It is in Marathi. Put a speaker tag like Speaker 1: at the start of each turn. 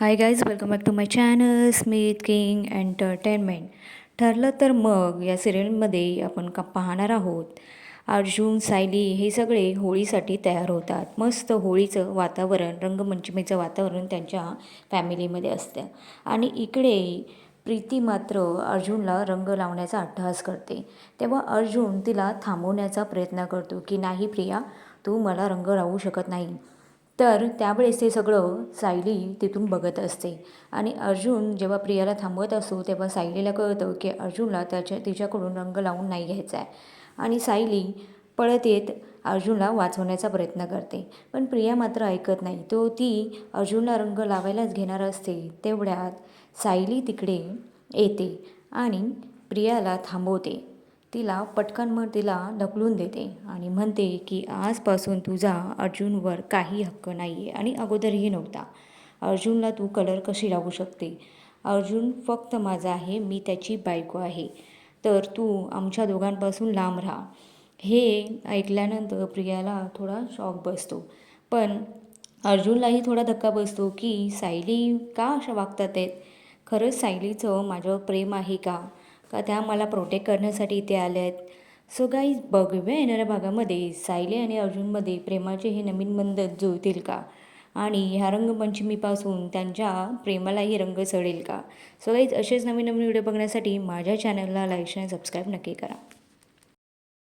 Speaker 1: Hi guys welcome back to my channel Smith king entertainment ठरलं तर मग या सिरियलमध्ये आपण का पाहणार आहोत? अर्जुन सायली हे सगळे होळीसाठी तयार होतात. मस्त होळीचं वातावरण रंगपंचमीचं वातावरण त्यांच्या फॅमिलीमध्ये असतं. आणि इकडे प्रीती मात्र अर्जुनला रंग लावण्याचा अट्टहास करते. तेव्हा अर्जुन तिला थांबवण्याचा प्रयत्न करतो की नाही प्रिया तू मला रंग लावू शकत नाही. तर त्यावेळेस ते सगळं सायली तिथून बघत असते. आणि अर्जुन जेव्हा प्रियाला थांबवत असतो तेव्हा सायलीला कळतं की अर्जुनला त्याच्या तिच्याकडून रंग लावून नाही घ्यायचा आहे. आणि सायली पळत येत अर्जुनला वाचवण्याचा प्रयत्न करते. पण प्रिया मात्र ऐकत नाही. तो ती अर्जुनला रंग लावायलाच घेणार असते तेवढ्यात सायली तिकडे येते आणि प्रियाला थांबवते. तिला पटकन मग तिला ढकलून देते आणि म्हणते की आजपासून तुझा अर्जुनवर काही हक्क नाही आहे आणि अगोदरही नव्हता. अर्जुनला तू कलर कशी लावू शकते? अर्जुन फक्त माझा आहे मी त्याची बायको आहे. तर तू आमच्या दोघांपासून लांब राहा. हे ऐकल्यानंतर प्रियाला थोडा शॉक बसतो. पण अर्जुनलाही थोडा धक्का बसतो की सायली का अशा वागतात आहेत खरंच सायलीचं माझ्यावर प्रेम आहे का? का त्या मला प्रोटेक्ट करण्यासाठी इथे आल्या आहेत. सो गाई बघूया येणाऱ्या भागामध्ये सायली आणि अर्जुनमध्ये प्रेमाचे हे नवीन बंध जुळतील का? आणि ह्या रंगपंचमीपासून त्यांच्या प्रेमालाही रंग चढेल का? सो गाईज असेच नवीन नवीन व्हिडिओ बघण्यासाठी माझ्या चॅनलला लाईक आणि सबस्क्राईब नक्की करा.